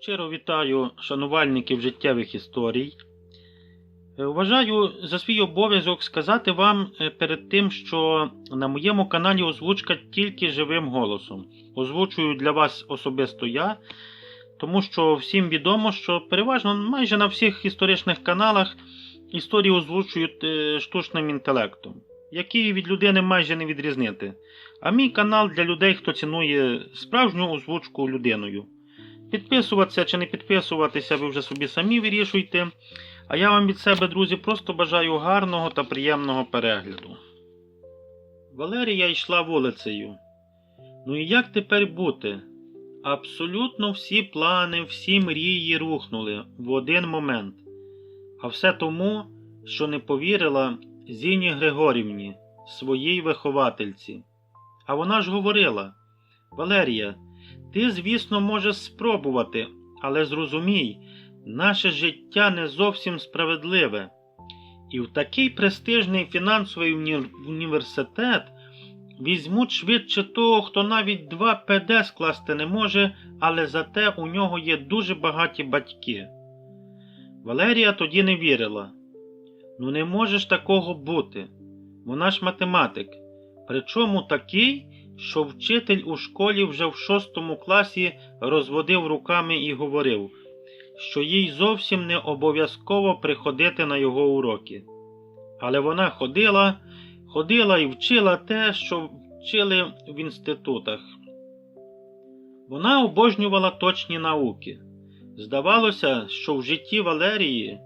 Щиро вітаю шанувальників життєвих історій. Е, Вважаю за свій обов'язок сказати вам е, перед тим, що на моєму каналі озвучка тільки живим голосом. Озвучую для вас особисто я, тому що всім відомо, що переважно майже на всіх історичних каналах історії озвучують е, штучним інтелектом, який від людини майже не відрізнити. А мій канал для людей, хто цінує справжню озвучку людиною. Підписуватися чи не підписуватися, ви вже собі самі вирішуйте. А я вам від себе, друзі, просто бажаю гарного та приємного перегляду. Валерія йшла вулицею. Ну і як тепер бути? Абсолютно всі плани, всі мрії рухнули в один момент. А все тому, що не повірила Зіні Григорівні, своїй виховательці. А вона ж говорила: Валерія, ти, звісно, можеш спробувати, але зрозумій, наше життя не зовсім справедливе. І в такий престижний фінансовий уні- університет візьмуть швидше того, хто навіть два ПД скласти не може, але зате у нього є дуже багаті батьки. Валерія тоді не вірила. Ну не може ж такого бути. Вона ж математик. Причому такий, що вчитель у школі вже в шостому класі розводив руками і говорив, що їй зовсім не обов'язково приходити на його уроки. Але вона ходила, ходила і вчила те, що вчили в інститутах. Вона обожнювала точні науки. Здавалося, що в житті Валерії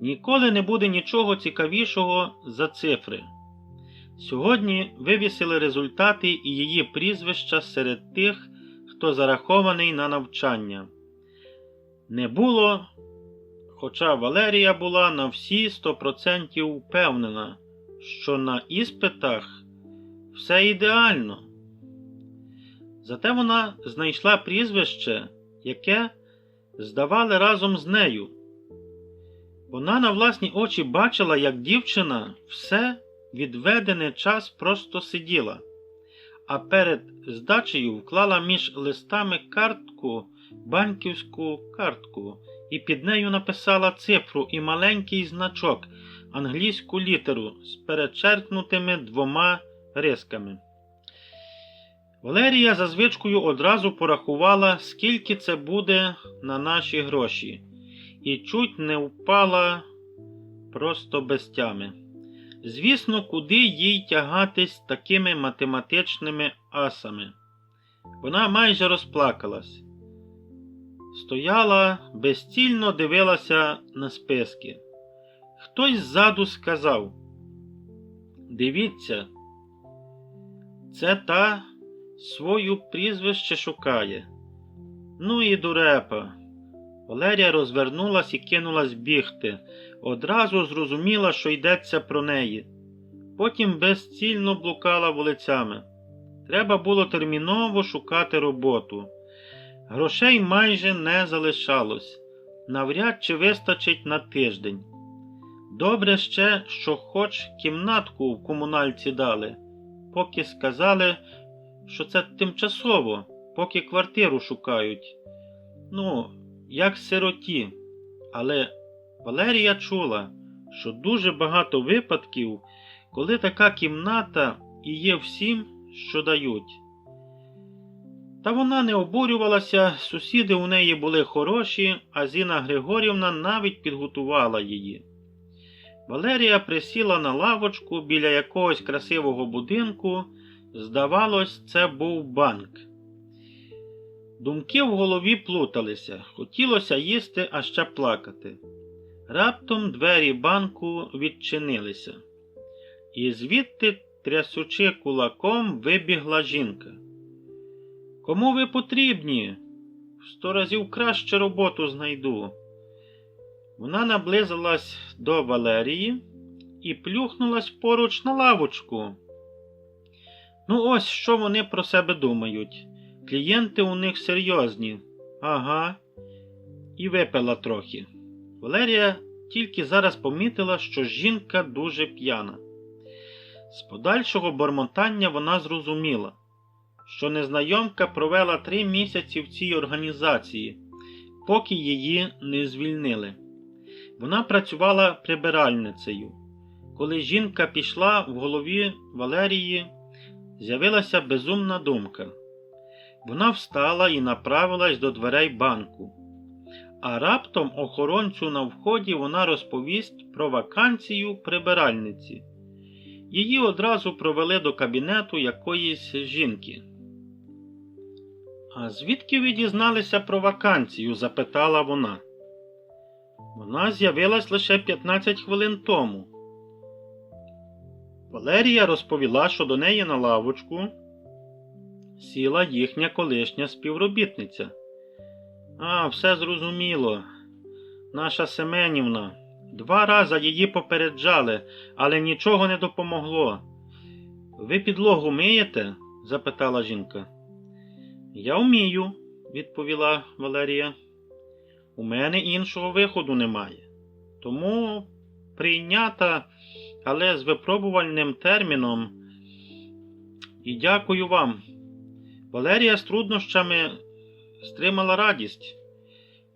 ніколи не буде нічого цікавішого за цифри. Сьогодні вивісили результати і її прізвища серед тих, хто зарахований на навчання. Не було, хоча Валерія була на всі 100% впевнена, що на іспитах все ідеально. Зате вона знайшла прізвище, яке здавали разом з нею. Вона на власні очі бачила, як дівчина все відведений час просто сиділа, а перед здачею вклала між листами картку, банківську картку, і під нею написала цифру і маленький значок, англійську літеру з перечеркнутими двома рисками. Валерія за звичкою одразу порахувала, скільки це буде на наші гроші, і чуть не впала просто без тями. Звісно, куди їй тягатись такими математичними асами. Вона майже розплакалась. Стояла, безцільно дивилася на списки. Хтось ззаду сказав: Дивіться, це та свою прізвище шукає. Ну і дурепа. Валерія розвернулась і кинулась бігти. Одразу зрозуміла, що йдеться про неї. Потім безцільно блукала вулицями. Треба було терміново шукати роботу. Грошей майже не залишалось. Навряд чи вистачить на тиждень. Добре ще, що хоч кімнатку в комунальці дали, поки сказали, що це тимчасово, поки квартиру шукають. Ну, як сироті. Але Валерія чула, що дуже багато випадків, коли така кімната і є всім, що дають. Та вона не обурювалася, сусіди у неї були хороші, а Зіна Григорівна навіть підготувала її. Валерія присіла на лавочку біля якогось красивого будинку. Здавалось, це був банк. Думки в голові плуталися, хотілося їсти, а ще плакати. Раптом двері банку відчинилися, і звідти, трясучи кулаком, вибігла жінка. Кому ви потрібні? В сто разів краще роботу знайду. Вона наблизилась до Валерії і плюхнулась поруч на лавочку. Ну, ось що вони про себе думають. Клієнти у них серйозні. Ага. І випила трохи. Валерія тільки зараз помітила, що жінка дуже п'яна. З подальшого бормотання вона зрозуміла, що незнайомка провела три місяці в цій організації, поки її не звільнили. Вона працювала прибиральницею. Коли жінка пішла, в голові Валерії з'явилася безумна думка. Вона встала і направилась до дверей банку. А раптом охоронцю на вході вона розповість про вакансію прибиральниці. Її одразу провели до кабінету якоїсь жінки. А звідки ви дізналися про вакансію? запитала вона. Вона з'явилась лише 15 хвилин тому. Валерія розповіла, що до неї на лавочку сіла їхня колишня співробітниця. А, все зрозуміло. Наша Семенівна. Два рази її попереджали, але нічого не допомогло. Ви підлогу миєте? запитала жінка. Я вмію, відповіла Валерія. У мене іншого виходу немає. Тому прийнята, але з випробувальним терміном. І дякую вам. Валерія з труднощами стримала радість,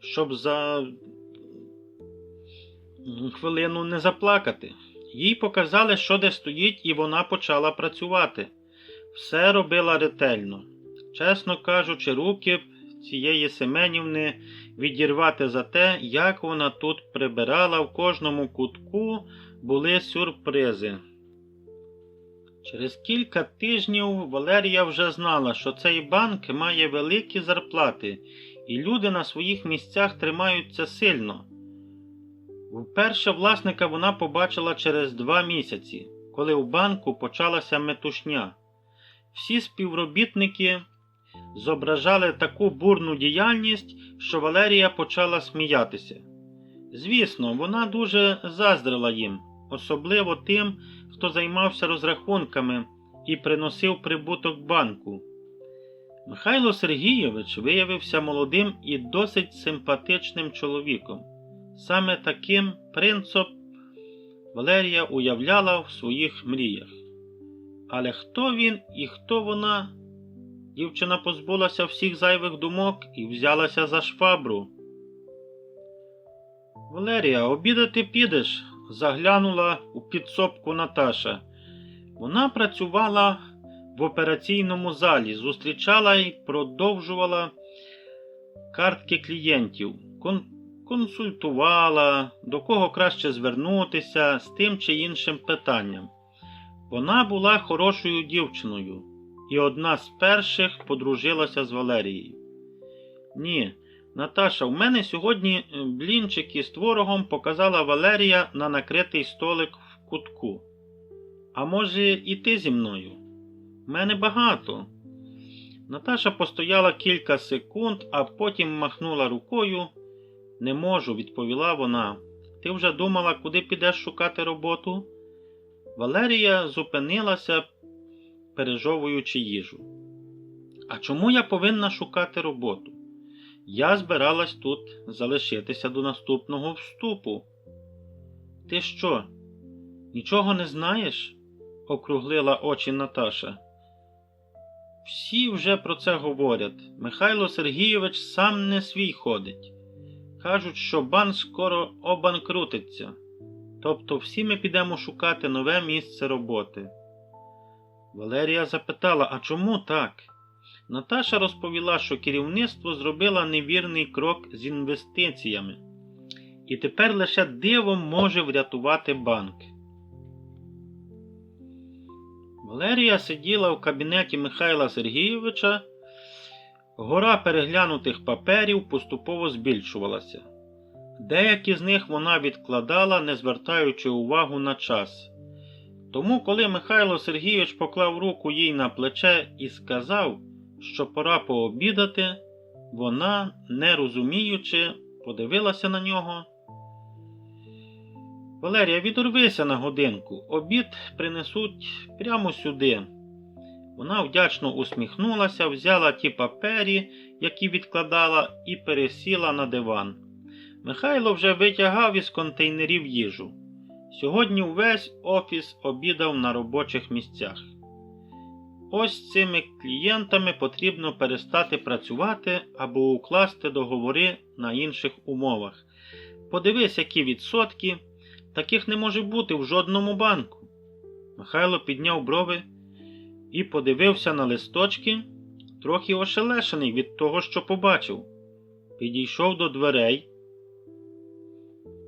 щоб за хвилину не заплакати. Їй показали, що де стоїть, і вона почала працювати. Все робила ретельно. Чесно кажучи, руки цієї Семенівни відірвати за те, як вона тут прибирала в кожному кутку були сюрпризи. Через кілька тижнів Валерія вже знала, що цей банк має великі зарплати, і люди на своїх місцях тримаються сильно. Вперше власника вона побачила через два місяці, коли в банку почалася метушня. Всі співробітники зображали таку бурну діяльність, що Валерія почала сміятися. Звісно, вона дуже заздрила їм, особливо тим, хто займався розрахунками і приносив прибуток банку. Михайло Сергійович виявився молодим і досить симпатичним чоловіком. Саме таким принцип Валерія уявляла в своїх мріях. Але хто він і хто вона? Дівчина позбулася всіх зайвих думок і взялася за швабру. Валерія, обідати підеш? Заглянула у підсобку Наташа. Вона працювала в операційному залі, зустрічала і продовжувала картки клієнтів, кон консультувала, до кого краще звернутися з тим чи іншим питанням. Вона була хорошою дівчиною і одна з перших подружилася з Валерією. Ні, Наташа, в мене сьогодні блінчики з творогом показала Валерія на накритий столик в кутку. А може, і ти зі мною? В мене багато. Наташа постояла кілька секунд, а потім махнула рукою. Не можу, відповіла вона. Ти вже думала, куди підеш шукати роботу? Валерія зупинилася, пережовуючи їжу. А чому я повинна шукати роботу? Я збиралась тут залишитися до наступного вступу. Ти що, нічого не знаєш? округлила очі Наташа. Всі вже про це говорять. Михайло Сергійович сам не свій ходить. Кажуть, що банк скоро обанкрутиться. Тобто всі ми підемо шукати нове місце роботи. Валерія запитала, а чому так? Наташа розповіла, що керівництво зробило невірний крок з інвестиціями, і тепер лише дивом може врятувати банк. Валерія сиділа в кабінеті Михайла Сергійовича. Гора переглянутих паперів поступово збільшувалася. Деякі з них вона відкладала, не звертаючи увагу на час. Тому, коли Михайло Сергійович поклав руку їй на плече і сказав, що пора пообідати, вона, не розуміючи, подивилася на нього. Валерія, відорвися на годинку, обід принесуть прямо сюди. Вона вдячно усміхнулася, взяла ті папері, які відкладала, і пересіла на диван. Михайло вже витягав із контейнерів їжу. Сьогодні увесь офіс обідав на робочих місцях. Ось цими клієнтами потрібно перестати працювати або укласти договори на інших умовах. Подивись, які відсотки. Таких не може бути в жодному банку. Михайло підняв брови і подивився на листочки, трохи ошелешений від того, що побачив. Підійшов до дверей.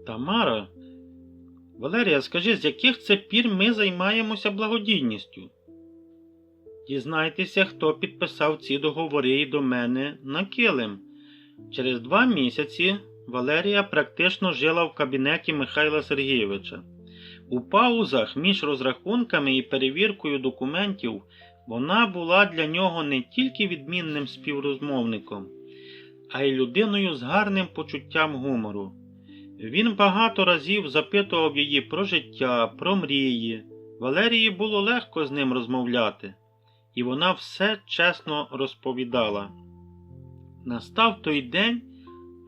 Тамара, Валерія, скажи, з яких це пір ми займаємося благодійністю? Дізнайтеся, хто підписав ці договори і до мене на килим. Через два місяці Валерія практично жила в кабінеті Михайла Сергійовича. У паузах між розрахунками і перевіркою документів вона була для нього не тільки відмінним співрозмовником, а й людиною з гарним почуттям гумору. Він багато разів запитував її про життя, про мрії. Валерії було легко з ним розмовляти, і вона все чесно розповідала. Настав той день,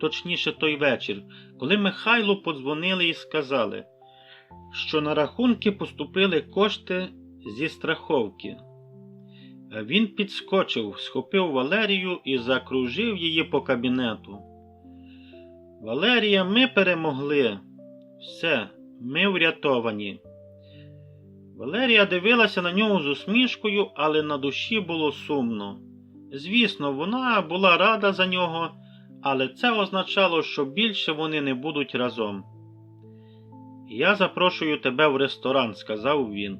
точніше той вечір, коли Михайлу подзвонили і сказали, що на рахунки поступили кошти зі страховки. Він підскочив, схопив Валерію і закружив її по кабінету. Валерія, ми перемогли. Все, ми врятовані. Валерія дивилася на нього з усмішкою, але на душі було сумно. Звісно, вона була рада за нього, але це означало, що більше вони не будуть разом. Я запрошую тебе в ресторан, сказав він.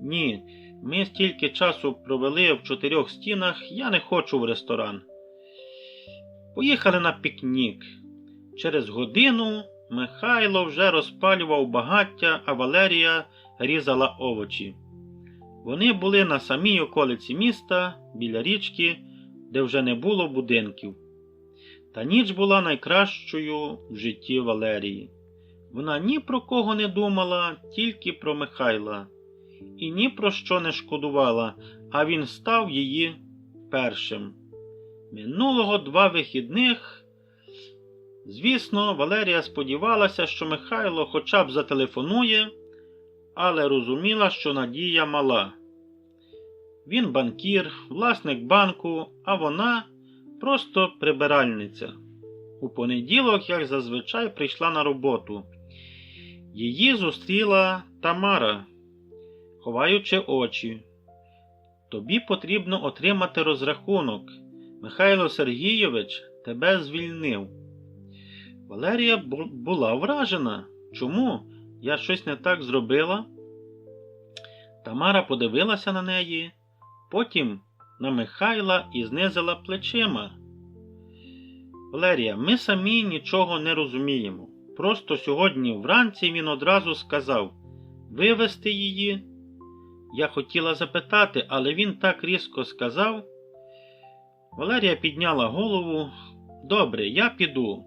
Ні, ми стільки часу провели в чотирьох стінах, я не хочу в ресторан. Поїхали на пікнік. Через годину Михайло вже розпалював багаття, а Валерія різала овочі. Вони були на самій околиці міста, біля річки, де вже не було будинків. Та ніч була найкращою в житті Валерії. Вона ні про кого не думала, тільки про Михайла, і ні про що не шкодувала, а він став її першим. Минулого два вихідних. Звісно, Валерія сподівалася, що Михайло хоча б зателефонує, але розуміла, що надія мала. Він банкір, власник банку, а вона просто прибиральниця. У понеділок, як зазвичай, прийшла на роботу. Її зустріла Тамара, ховаючи очі. Тобі потрібно отримати розрахунок. Михайло Сергійович тебе звільнив. Валерія була вражена. Чому? Я щось не так зробила? Тамара подивилася на неї, потім на Михайла і знизила плечима. Валерія, ми самі нічого не розуміємо. Просто сьогодні вранці він одразу сказав вивести її. Я хотіла запитати, але він так різко сказав. Валерія підняла голову. Добре, я піду.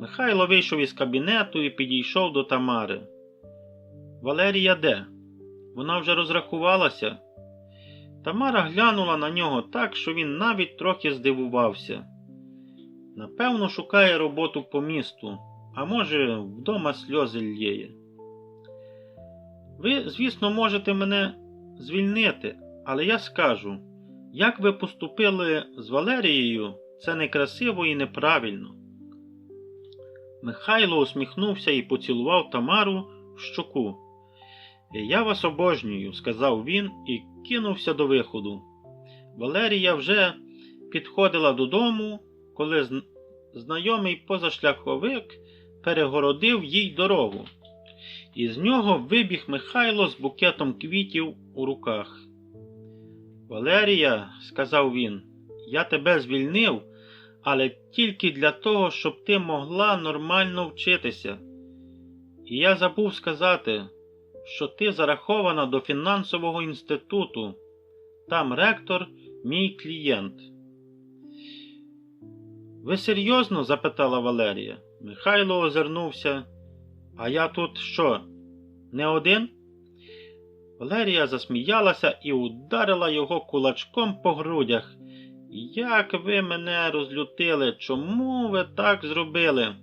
Михайло вийшов із кабінету і підійшов до Тамари. Валерія де? Вона вже розрахувалася. Тамара глянула на нього так, що він навіть трохи здивувався. Напевно, шукає роботу по місту, а може, вдома сльози лєє. Ви, звісно, можете мене звільнити, але я скажу, як ви поступили з Валерією, це некрасиво і неправильно. Михайло усміхнувся і поцілував Тамару в щоку. Я вас обожнюю, сказав він і кинувся до виходу. Валерія вже підходила додому, коли знайомий позашляховик перегородив їй дорогу. Із нього вибіг Михайло з букетом квітів у руках. Валерія, сказав він, я тебе звільнив, але тільки для того, щоб ти могла нормально вчитися. І я забув сказати, що ти зарахована до фінансового інституту. Там ректор мій клієнт. Ви серйозно? запитала Валерія. Михайло озирнувся. А я тут що? Не один? Валерія засміялася і ударила його кулачком по грудях. Як ви мене розлютили? Чому ви так зробили?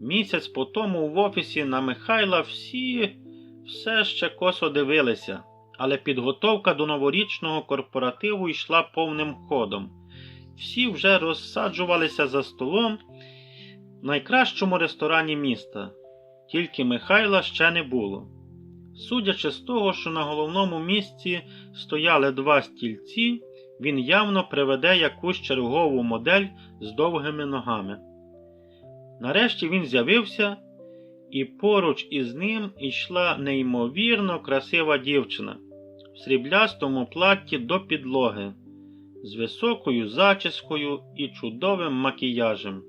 Місяць по тому в офісі на Михайла всі все ще косо дивилися, але підготовка до новорічного корпоративу йшла повним ходом. Всі вже розсаджувалися за столом в найкращому ресторані міста, тільки Михайла ще не було. Судячи з того, що на головному місці стояли два стільці, він явно приведе якусь чергову модель з довгими ногами. Нарешті він з'явився, і поруч із ним йшла неймовірно красива дівчина в сріблястому платті до підлоги, з високою зачіскою і чудовим макіяжем.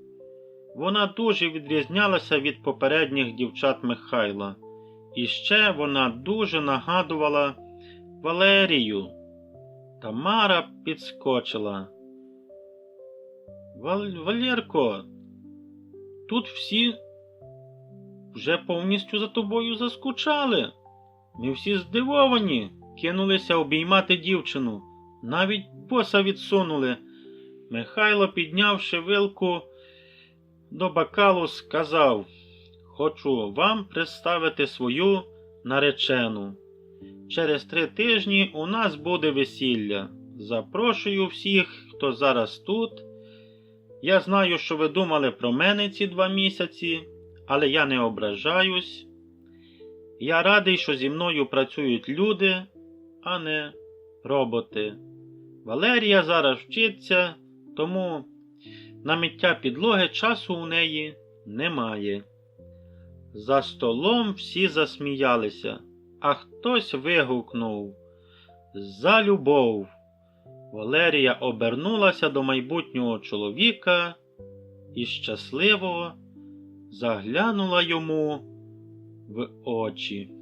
Вона дуже відрізнялася від попередніх дівчат Михайла, і ще вона дуже нагадувала Валерію. Тамара підскочила. Вал... Валерко, тут всі вже повністю за тобою заскучали. Ми всі здивовані, кинулися обіймати дівчину. Навіть боса відсунули. Михайло, піднявши вилку до бакалу, сказав: Хочу вам представити свою наречену. Через три тижні у нас буде весілля. Запрошую всіх, хто зараз тут. Я знаю, що ви думали про мене ці два місяці, але я не ображаюсь. Я радий, що зі мною працюють люди, а не роботи. Валерія зараз вчиться, тому на миття підлоги часу у неї немає. За столом всі засміялися, а хтось вигукнув За любов. Валерія обернулася до майбутнього чоловіка і щасливо заглянула йому в очі.